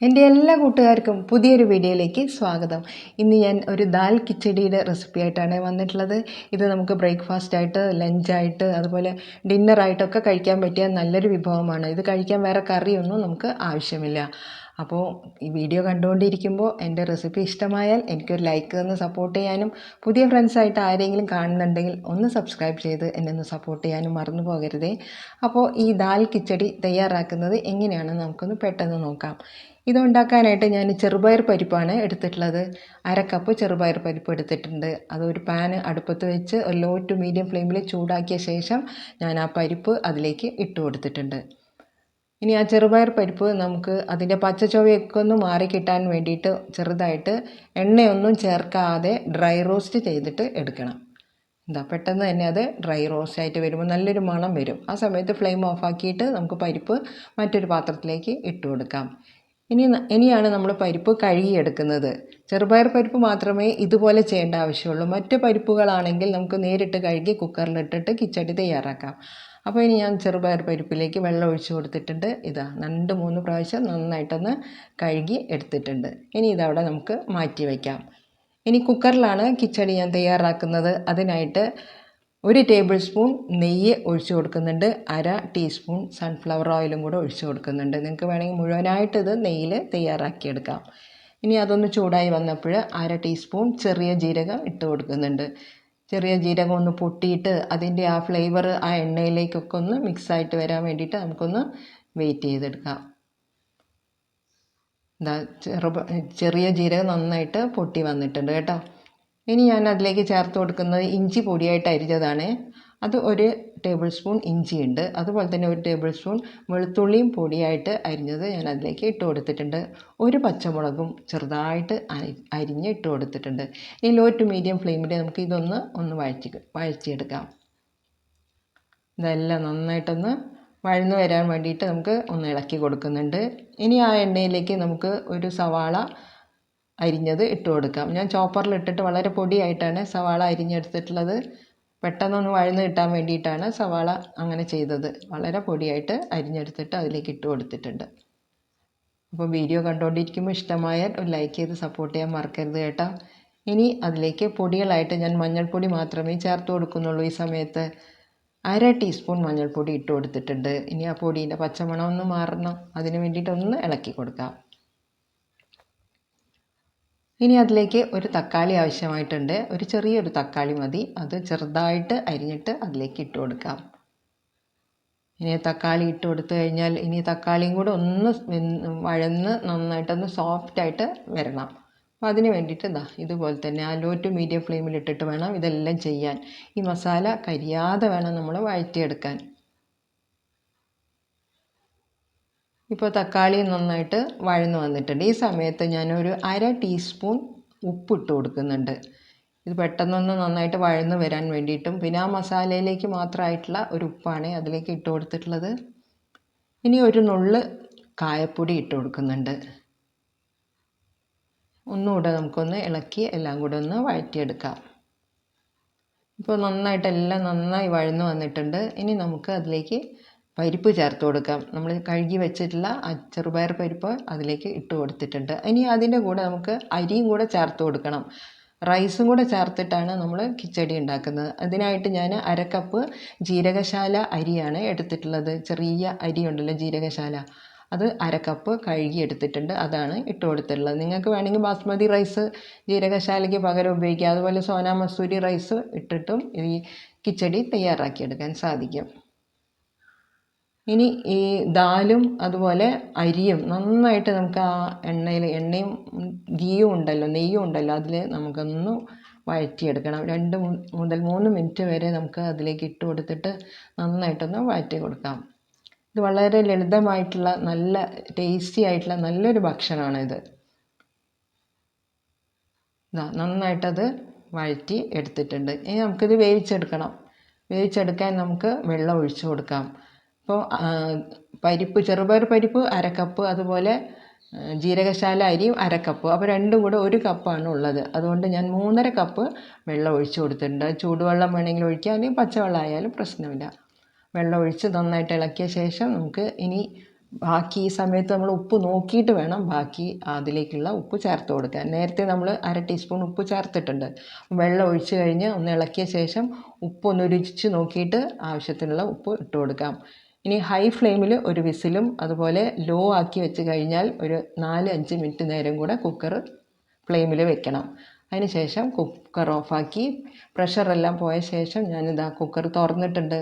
എന്റെ എല്ലാ കൂട്ടുകാർക്കും പുതിയൊരു വീഡിയോയിലേക്ക് സ്വാഗതം. ഇന്ന് ഞാൻ ഒരു ദാൽ കിച്ചടിയുടെ റെസിപ്പി ആയിട്ടാണ് വന്നിട്ടുള്ളത്. ഇത് നമുക്ക് ബ്രേക്ക്ഫാസ്റ്റ് ആയിട്ട് ലഞ്ചായിട്ട് അതുപോലെ ഡിന്നറായിട്ടൊക്കെ കഴിക്കാൻ പറ്റിയ നല്ലൊരു വിഭവമാണ്. ഇത് കഴിക്കാൻ വേറെ കറിയൊന്നും നമുക്ക് ആവശ്യമില്ല. അപ്പോൾ ഈ വീഡിയോ കണ്ടുകൊണ്ടിരിക്കുമ്പോൾ എന്റെ റെസിപ്പി ഇഷ്ടമായാൽ എനിക്കൊരു ലൈക്ക് തന്ന് സപ്പോർട്ട് ചെയ്യാനും പുതിയ ഫ്രണ്ട്സായിട്ട് ആരെങ്കിലും കാണുന്നുണ്ടെങ്കിൽ ഒന്ന് സബ്സ്ക്രൈബ് ചെയ്ത് എന്നെ ഒന്ന് സപ്പോർട്ട് ചെയ്യാനും മറന്നു പോകരുതേ. അപ്പോൾ ഈ ദാൽ കിച്ചടി തയ്യാറാക്കുന്നത് എങ്ങനെയാണെന്ന് നമുക്കൊന്ന് പെട്ടെന്ന് നോക്കാം. ഇതുണ്ടാക്കാനായിട്ട് ഞാൻ ചെറുപയർ പരിപ്പാണ് എടുത്തിട്ടുള്ളത്. അര കപ്പ് ചെറുപയർ പരിപ്പ് എടുത്തിട്ടുണ്ട്. അതൊരു പാന് അടുപ്പത്ത് വെച്ച് ലോ ടു മീഡിയം ഫ്ലെയിമിൽ ചൂടാക്കിയ ശേഷം ഞാൻ ആ പരിപ്പ് അതിലേക്ക് ഇട്ട് കൊടുത്തിട്ടുണ്ട്. ഇനി ആ ചെറുപയർ പരിപ്പ് നമുക്ക് അതിന്റെ പച്ച ചൊവയൊക്കെ ഒന്ന് മാറി കിട്ടാൻ വേണ്ടിയിട്ട് ചെറുതായിട്ട് എണ്ണയൊന്നും ചേർക്കാതെ ഡ്രൈ റോസ്റ്റ് ചെയ്തിട്ട് എടുക്കണം. എന്താ പെട്ടെന്ന് തന്നെ അത് ഡ്രൈ റോസ്റ്റ് ആയിട്ട് വരുമ്പോൾ നല്ലൊരു മണം വരും. ആ സമയത്ത് ഫ്ലെയിം ഓഫാക്കിയിട്ട് നമുക്ക് പരിപ്പ് മറ്റൊരു പാത്രത്തിലേക്ക് ഇട്ട് കൊടുക്കാം. ഇനി ഇനിയാണ് നമ്മൾ പരിപ്പ് കഴുകിയെടുക്കുന്നത്. ചെറുപയർ പരിപ്പ് മാത്രമേ ഇതുപോലെ ചെയ്യേണ്ട ആവശ്യമുള്ളൂ. മറ്റ് പരിപ്പുകളാണെങ്കിൽ നമുക്ക് നേരിട്ട് കഴുകി കുക്കറിലിട്ടിട്ട് കിച്ചടി തയ്യാറാക്കാം. അപ്പോൾ ഇനി ഞാൻ ചെറുപയർ പരിപ്പിലേക്ക് വെള്ളം ഒഴിച്ച് കൊടുത്തിട്ടുണ്ട്. ഇതാ രണ്ട് മൂന്ന് പ്രാവശ്യം നന്നായിട്ടൊന്ന് കഴുകി എടുത്തിട്ടുണ്ട്. ഇനി ഇതവിടെ നമുക്ക് മാറ്റി വയ്ക്കാം ഇനി കുക്കറിലാണ് കിച്ചടി ഞാൻ തയ്യാറാക്കുന്നത്. അതിനായിട്ട് ഒരു ടേബിൾ സ്പൂൺ നെയ്യ് ഒഴിച്ചു കൊടുക്കുന്നുണ്ട്. അര ടീസ്പൂൺ സൺഫ്ലവർ ഓയിലും കൂടെ ഒഴിച്ചു കൊടുക്കുന്നുണ്ട്. നിങ്ങൾക്ക് വേണമെങ്കിൽ മുഴുവനായിട്ട് ഇത് നെയ്യിൽ തയ്യാറാക്കിയെടുക്കാം. ഇനി അതൊന്ന് ചൂടായി വന്നപ്പോൾ അര ടീസ്പൂൺ ചെറിയ ജീരകം ഇട്ട് കൊടുക്കുന്നുണ്ട്. ചെറിയ ജീരകം ഒന്ന് പൊട്ടിയിട്ട് അതിന്റെ ആ ഫ്ലേവർ ആ എണ്ണയിലേക്കൊക്കെ ഒന്ന് മിക്സായിട്ട് വരാൻ വേണ്ടിയിട്ട് നമുക്കൊന്ന് വെയിറ്റ് ചെയ്തെടുക്കാം. എന്താ ചെറു ചെറിയ ജീരകം നന്നായിട്ട് പൊട്ടി വന്നിട്ടുണ്ട് കേട്ടോ. ഇനി ഞാൻ അതിലേക്ക് ചേർത്ത് കൊടുക്കുന്നത് ഇഞ്ചി പൊടിയായിട്ട് അരിഞ്ഞതാണ്. അത് ഒരു ടേബിൾ സ്പൂൺ ഇഞ്ചി ഉണ്ട്. അതുപോലെ തന്നെ ഒരു ടേബിൾ സ്പൂൺ വെളുത്തുള്ളിയും പൊടിയായിട്ട് അരിഞ്ഞത് ഞാൻ അതിലേക്ക് ഇട്ട് കൊടുത്തിട്ടുണ്ട്. ഒരു പച്ചമുളകും ചെറുതായിട്ട് അരിഞ്ഞ് ഇട്ട് കൊടുത്തിട്ടുണ്ട്. ഈ ലോ ടു മീഡിയം ഫ്ലെയിമിൽ നമുക്ക് ഇതൊന്ന് ഒന്ന് വഴറ്റി വഴറ്റിയെടുക്കാം. ഇതെല്ലാം നന്നായിട്ടൊന്ന് വഴന്നു വരാൻ വേണ്ടിയിട്ട് നമുക്ക് ഒന്ന് ഇളക്കി കൊടുക്കുന്നുണ്ട്. ഇനി ആ എണ്ണയിലേക്ക് നമുക്ക് ഒരു സവാള അരിഞ്ഞത് ഇട്ട് കൊടുക്കാം. ഞാൻ ചോപ്പറിൽ ഇട്ടിട്ട് വളരെ പൊടിയായിട്ടാണ് സവാള അരിഞ്ഞെടുത്തിട്ടുള്ളത്. പെട്ടെന്നൊന്ന് വഴന്ന് കിട്ടാൻ വേണ്ടിയിട്ടാണ് സവാള അങ്ങനെ ചെയ്തത്. വളരെ പൊടിയായിട്ട് അരിഞ്ഞെടുത്തിട്ട് അതിലേക്ക് ഇട്ട് കൊടുത്തിട്ടുണ്ട്. അപ്പോൾ വീഡിയോ കണ്ടുകൊണ്ടിരിക്കുമ്പോൾ ഇഷ്ടമായാൽ ഒരു ലൈക്ക് ചെയ്ത് സപ്പോർട്ട് ചെയ്യാൻ മറക്കരുത് കേട്ടോ. ഇനി അതിലേക്ക് പൊടികളായിട്ട് ഞാൻ മഞ്ഞൾപ്പൊടി മാത്രമേ ചേർത്ത് കൊടുക്കുന്നുള്ളൂ ഈ സമയത്ത്. അര ടീസ്പൂൺ മഞ്ഞൾപ്പൊടി ഇട്ട് കൊടുത്തിട്ടുണ്ട്. ഇനി ആ പൊടീന്റെ പച്ചമണം ഒന്ന് മാറണം. അതിന് വേണ്ടിയിട്ടൊന്ന് ഇളക്കി കൊടുക്കാം. ഇനി അതിലേക്ക് ഒരു തക്കാളി ആവശ്യമായിട്ടുണ്ട്. ഒരു ചെറിയൊരു തക്കാളി മതി. അത് ചെറുതായിട്ട് അരിഞ്ഞിട്ട് അതിലേക്ക് ഇട്ട് കൊടുക്കാം. ഇനി തക്കാളി ഇട്ട് കൊടുത്തു കഴിഞ്ഞാൽ ഇനി തക്കാളിയും കൂടെ ഒന്ന് വഴന്ന് നന്നായിട്ടൊന്ന് സോഫ്റ്റായിട്ട് വരണം. അപ്പോൾ അതിന് വേണ്ടിയിട്ട് ഇതാ ഇതുപോലെ തന്നെ ആ ലോ ടു മീഡിയം ഫ്ലെയിമിൽ ഇട്ടിട്ട് വേണം ഇതെല്ലാം ചെയ്യാൻ. ഈ മസാല കരിയാതെ വേണം നമ്മൾ വഴറ്റിയെടുക്കാൻ. ഇപ്പോൾ തക്കാളി നന്നായിട്ട് വഴന്നു വന്നിട്ടുണ്ട്. ഈ സമയത്ത് ഞാനൊരു അര ടീസ്പൂൺ ഉപ്പിട്ട് കൊടുക്കുന്നുണ്ട്. ഇത് പെട്ടെന്നൊന്ന് നന്നായിട്ട് വഴന്നു വരാൻ വേണ്ടിയിട്ടും പിന്നെ ആ മസാലയിലേക്ക് മാത്രമായിട്ടുള്ള ഒരു ഉപ്പാണ് അതിലേക്ക് ഇട്ട് കൊടുത്തിട്ടുള്ളത്. ഇനി ഒരു നുള്ള് കായപ്പൊടി ഇട്ട് കൊടുക്കുന്നുണ്ട്. ഒന്നുകൂടെ നമുക്കൊന്ന് ഇളക്കി എല്ലാം കൂടെ ഒന്ന് വഴറ്റിയെടുക്കാം. ഇപ്പോൾ നന്നായിട്ട് എല്ലാം നന്നായി വഴന്നു വന്നിട്ടുണ്ട്. ഇനി നമുക്ക് അതിലേക്ക് പരിപ്പ് ചേർത്ത് കൊടുക്കാം. നമ്മൾ കഴുകി വെച്ചിട്ടുള്ള ചെറുപയർ പരിപ്പ് അതിലേക്ക് ഇട്ട് കൊടുത്തിട്ടുണ്ട്. ഇനി അതിന്റെ കൂടെ നമുക്ക് അരിയും കൂടെ ചേർത്ത് കൊടുക്കണം. റൈസും കൂടെ ചേർത്തിട്ടാണ് നമ്മൾ കിച്ചടി ഉണ്ടാക്കുന്നത്. അതിനായിട്ട് ഞാൻ അരക്കപ്പ് കപ്പ് ജീരകശാല അരിയാണ് എടുത്തിട്ടുള്ളത്. ചെറിയ അരി ഉണ്ടല്ലോ ജീരകശാല. അത് അരക്കപ്പ് കപ്പ് കഴുകി എടുത്തിട്ടുണ്ട്. അതാണ് ഇട്ട് കൊടുത്തിട്ടുള്ളത്. നിങ്ങൾക്ക് വേണമെങ്കിൽ ബാസ്മതി റൈസ് ജീരകശാലയ്ക്ക് പകരം ഉപയോഗിക്കാം. അതുപോലെ സോന മസൂരി റൈസ് ഇട്ടിട്ടും ഈ കിച്ചടി തയ്യാറാക്കിയെടുക്കാൻ സാധിക്കും. ഇനി ഈ ദാലും അതുപോലെ അരിയും നന്നായിട്ട് നമുക്ക് ആ എണ്ണയിൽ എണ്ണയും ഗീയും ഉണ്ടല്ലോ നെയ്യും ഉണ്ടല്ലോ അതിൽ നമുക്കൊന്ന് വഴറ്റിയെടുക്കണം. രണ്ട് മുതൽ മൂന്ന് മിനിറ്റ് വരെ നമുക്ക് അതിലേക്ക് ഇട്ട് കൊടുത്തിട്ട് നന്നായിട്ടൊന്ന് വഴറ്റി കൊടുക്കാം. ഇത് വളരെ ലളിതമായിട്ടുള്ള നല്ല ടേസ്റ്റി ആയിട്ടുള്ള നല്ലൊരു ഭക്ഷണമാണിത് നന്നായിട്ടത് വഴറ്റി എടുത്തിട്ടുണ്ട്. ഇനി നമുക്കിത് വേവിച്ചെടുക്കണം. വേവിച്ചെടുക്കാൻ നമുക്ക് വെള്ളം ഒഴിച്ചു കൊടുക്കാം. അപ്പോൾ പരിപ്പ് ചെറുപയർ പരിപ്പ് അര കപ്പ് അതുപോലെ ജീരകശാല അരിയും അര കപ്പ് അപ്പോൾ രണ്ടും കൂടെ ഒരു കപ്പാണ് ഉള്ളത്. അതുകൊണ്ട് ഞാൻ മൂന്നര കപ്പ് വെള്ളം ഒഴിച്ചു കൊടുത്തിട്ടുണ്ട്. ചൂടുവെള്ളം വേണമെങ്കിൽ ഒഴിക്കാം. അല്ലെങ്കിൽ പച്ചവെള്ളം ആയാലും പ്രശ്നമില്ല. വെള്ളം ഒഴിച്ച് നന്നായിട്ട് ഇളക്കിയ ശേഷം നമുക്ക് ഇനി ബാക്കി ഈ സമയത്ത് നമ്മൾ ഉപ്പ് നോക്കിയിട്ട് വേണം ബാക്കി അതിലേക്കുള്ള ഉപ്പ് ചേർത്ത് കൊടുക്കാൻ. നേരത്തെ നമ്മൾ അര ടീസ്പൂൺ ഉപ്പ് ചേർത്തിട്ടുണ്ട്. വെള്ളം ഒഴിച്ച് കഴിഞ്ഞ് ഒന്ന് ഇളക്കിയ ശേഷം ഉപ്പ് ഒന്ന് രുചിച്ച് നോക്കിയിട്ട് ആവശ്യത്തിനുള്ള ഉപ്പ് ഇട്ട് കൊടുക്കാം. ഇനി ഹൈ ഫ്ലെയിമിൽ ഒരു വിസിലും അതുപോലെ ലോ ആക്കി വെച്ച് കഴിഞ്ഞാൽ ഒരു നാല് അഞ്ച് മിനിറ്റ് നേരം കൂടെ കുക്കർ ഫ്ലെയിമിൽ വെക്കണം. അതിന് ശേഷം കുക്കർ ഓഫാക്കി പ്രഷറെല്ലാം പോയ ശേഷം ഞാനിതാ കുക്കർ തുറന്നിട്ടുണ്ട്.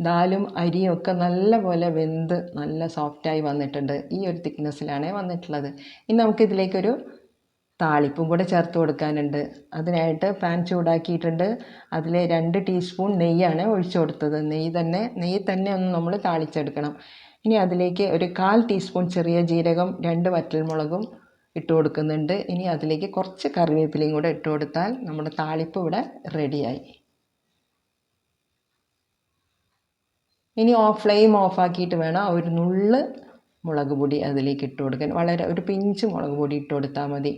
ദാലും അരിയും ഒക്കെ നല്ല പോലെ വെന്ത് നല്ല സോഫ്റ്റായി വന്നിട്ടുണ്ട്. ഈ ഒരു തിക്നെസ്സിലാണ് വന്നിട്ടുള്ളത്. ഇനി നമുക്കിതിലേക്കൊരു താളിപ്പും കൂടെ ചേർത്ത് കൊടുക്കാനുണ്ട്. അതിനായിട്ട് പാൻ ചൂടാക്കിയിട്ടുണ്ട്. അതിൽ രണ്ട് ടീസ്പൂൺ നെയ്യാണ് ഒഴിച്ചു കൊടുത്തത്. നെയ്യ് തന്നെ നെയ്യ് തന്നെ ഒന്ന് നമ്മൾ താളിച്ചെടുക്കണം. ഇനി അതിലേക്ക് ഒരു കാൽ ടീസ്പൂൺ ചെറിയ ജീരകം രണ്ട് വറ്റൽമുളകും ഇട്ട് കൊടുക്കുന്നുണ്ട്. ഇനി അതിലേക്ക് കുറച്ച് കറിവേപ്പിലയും കൂടെ ഇട്ട് കൊടുത്താൽ നമ്മുടെ താളിപ്പ് ഇവിടെ റെഡിയായി. ഇനി ഓഫ് ഫ്ലെയിം ഓഫാക്കിയിട്ട് വേണം ഒരു നുള്ള് മുളക് പൊടി അതിലേക്ക് ഇട്ട് കൊടുക്കാൻ. വളരെ ഒരു പിഞ്ച് മുളക് പൊടി ഇട്ട് കൊടുത്താൽ മതി.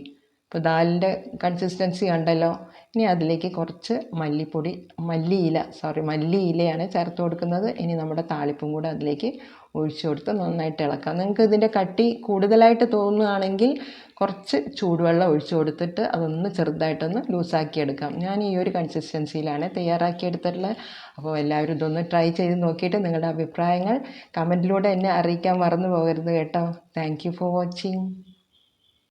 ഇപ്പോൾ ദാലിന്റെ കൺസിസ്റ്റൻസി കണ്ടല്ലോ. ഇനി അതിലേക്ക് കുറച്ച് മല്ലിപ്പൊടി മല്ലിയില സോറി മല്ലിയിലയാണ് ചേർത്ത് കൊടുക്കുന്നത്. ഇനി നമ്മുടെ താളിപ്പും കൂടെ അതിലേക്ക് ഒഴിച്ചു കൊടുത്ത് നന്നായിട്ട് ഇളക്കാം. നിങ്ങൾക്ക് ഇതിന്റെ കട്ടി കൂടുതലായിട്ട് തോന്നുകയാണെങ്കിൽ കുറച്ച് ചൂടുവെള്ളം ഒഴിച്ചു കൊടുത്തിട്ട് അതൊന്ന് ചെറുതായിട്ടൊന്ന് ലൂസാക്കി എടുക്കാം. ഞാൻ ഈ ഒരു കൺസിസ്റ്റൻസിയിലാണ് തയ്യാറാക്കി എടുത്തിട്ടുള്ളത് അപ്പോൾ എല്ലാവരും ഇതൊന്ന് ട്രൈ ചെയ്ത് നോക്കിയിട്ട് നിങ്ങളുടെ അഭിപ്രായങ്ങൾ കമന്റിലൂടെ എന്നെ അറിയിക്കാൻ മറന്നു പോകരുത് കേട്ടോ. Thank for watching